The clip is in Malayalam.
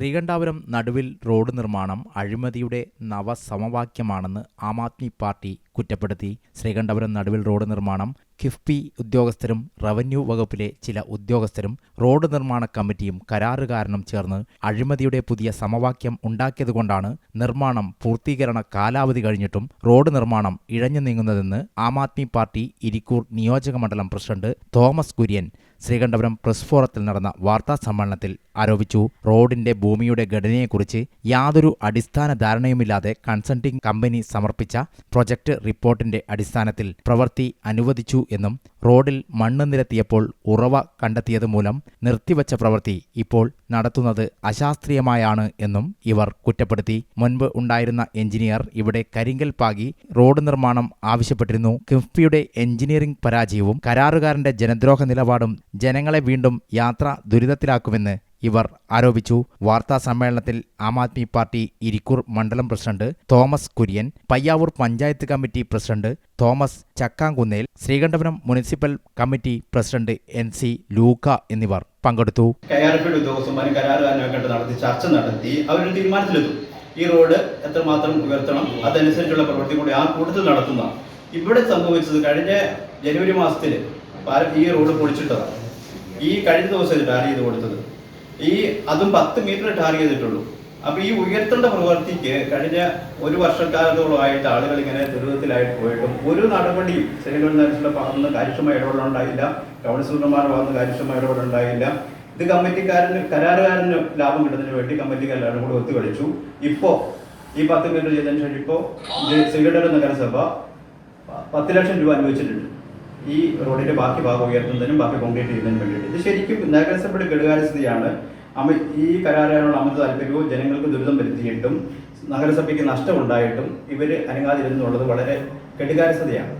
ശ്രീകണ്ഠാപുരം നടുവിൽ റോഡ് നിർമ്മാണം അഴിമതിയുടെ നവസമവാക്യമാണെന്ന് ആം ആദ്മി പാർട്ടി കുറ്റപ്പെടുത്തി. ശ്രീകണ്ഠപുരം നടുവിൽ റോഡ് നിർമ്മാണം. കിഫ്ബി ഉദ്യോഗസ്ഥരും റവന്യൂ വകുപ്പിലെ ചില ഉദ്യോഗസ്ഥരും റോഡ് നിർമ്മാണ കമ്മിറ്റിയും കരാറുകാരനും ചേർന്ന് അഴിമതിയുടെ പുതിയ സമവാക്യം ഉണ്ടാക്കിയതുകൊണ്ടാണ് നിർമ്മാണം പൂർത്തീകരണ കാലാവധി കഴിഞ്ഞിട്ടും റോഡ് നിർമ്മാണം ഇഴഞ്ഞു നീങ്ങുന്നതെന്ന് ആം ആദ്മി പാർട്ടി ഇരിക്കൂർ നിയോജക മണ്ഡലം president Thomas Kurian Sreekandapuram press ഫോറത്തിൽ നടന്ന വാർത്താ സമ്മേളനത്തിൽ ആരോപിച്ചു. റോഡിന്റെ ഭൂമിയുടെ ഘടനയെക്കുറിച്ച് യാതൊരു അടിസ്ഥാന ധാരണയുമില്ലാതെ കൺസൾട്ടിംഗ് കമ്പനി സമർപ്പിച്ച പ്രൊജക്ട് റിപ്പോർട്ടിന്റെ അടിസ്ഥാനത്തിൽ പ്രവൃത്തി അനുവദിച്ചു എന്നും റോഡിൽ മണ്ണ് നിരത്തിയപ്പോൾ ഉറവ കണ്ടെത്തിയത് മൂലം നിർത്തിവച്ച പ്രവൃത്തി ഇപ്പോൾ നടത്തുന്നത് അശാസ്ത്രീയമായാണ് എന്നും ഇവർ കുറ്റപ്പെടുത്തി. മുൻപ് ഉണ്ടായിരുന്ന എഞ്ചിനീയർ ഇവിടെ കരിങ്കൽ പാകി റോഡ് നിർമ്മാണം ആവശ്യപ്പെട്ടിരുന്നു. കിഫ്ബിയുടെ എഞ്ചിനീയറിംഗ് പരാജയവും കരാറുകാരന്റെ ജനദ്രോഹ നിലപാടും ജനങ്ങളെ വീണ്ടും യാത്ര ദുരിതത്തിലാക്കുമെന്ന് ഇവർ ആരോപിച്ചു. വാർത്താ സമ്മേളനത്തിൽ ആം ആദ്മി പാർട്ടി ഇരിക്കൂർ മണ്ഡലം president Thomas Kurian Payyavoor panchayat committee president Thomas Chakkankunnel Sreekandapuram municipal committee president N C Luka എന്നിവർ പങ്കെടുത്തു. നടത്തി ചർച്ച നടത്തി ഈ റോഡ് എത്രമാത്രം ഉയർത്തണം അതനുസരിച്ചുള്ള പ്രവൃത്തി കൂടി ആ കൂട്ടത്തിൽ നടത്തുന്ന ഇവിടെ സംഭവിച്ചത് കഴിഞ്ഞ ജനുവരി മാസത്തിൽ ഈ റോഡ് പൊളിച്ചിട്ടതാണ്. ഈ കഴിഞ്ഞ ദിവസം ടാർ ചെയ്ത് കൊടുത്തത്. ഈ അതും പത്ത് മീറ്റർ ടാർ ചെയ്തിട്ടുള്ളൂ. അപ്പൊ ഈ ഉയർത്തേണ്ട പ്രവൃത്തിക്ക് കഴിഞ്ഞ ഒരു വർഷക്കാലത്തോളമായിട്ട് ആളുകൾ ഇങ്ങനെ ദുരിതത്തിലായിട്ട് പോയിട്ടും ഒരു നടപടിയും ശ്രീകണ്ഠ നരസിന്റെ ഭാഗത്തുനിന്ന് കാര്യക്ഷമ ഇടപെടലുണ്ടായില്ല കൗൺസിലർമാരുടെ ഭാഗത്ത് കാര്യക്ഷമ ഇടപെടലുണ്ടായില്ല ഇത് കമ്മിറ്റിക്കാരന് കരാറുകാരന് ലാഭം കിട്ടുന്നതിന് വേണ്ടി കമ്മിറ്റിക്കാരെല്ലാം കൂടെ ഒത്തുകളിച്ചു. ഇപ്പോ ഈ പത്ത് മീറ്റർ ചെയ്തതിനു ശേഷം ഇപ്പോ ശ്രീകണ്ഠ നഗരസഭ പത്ത് ലക്ഷം രൂപ അനുവദിച്ചിട്ടുണ്ട്. ഈ റോഡിന്റെ ബാക്കി ഭാഗം ഉയർത്തുന്നതിനും ബാക്കി കോൺക്രീറ്റ് ചെയ്യുന്നതിനും വേണ്ടിയിട്ട്. ഇത് ശരിക്കും നഗരസഭയുടെ കെടുകാര്യസ്ഥതയാണ്. അമ ഈ കരാറുകാരുടെ അമിത താല്പര്യവും ജനങ്ങൾക്ക് ദുരിതം വരുത്തിയിട്ടും നഗരസഭയ്ക്ക് നഷ്ടമുണ്ടായിട്ടും ഇവർ അനങ്ങാതിരുന്നുള്ളത് വളരെ കെടുകാര്യസ്ഥതയാണ്.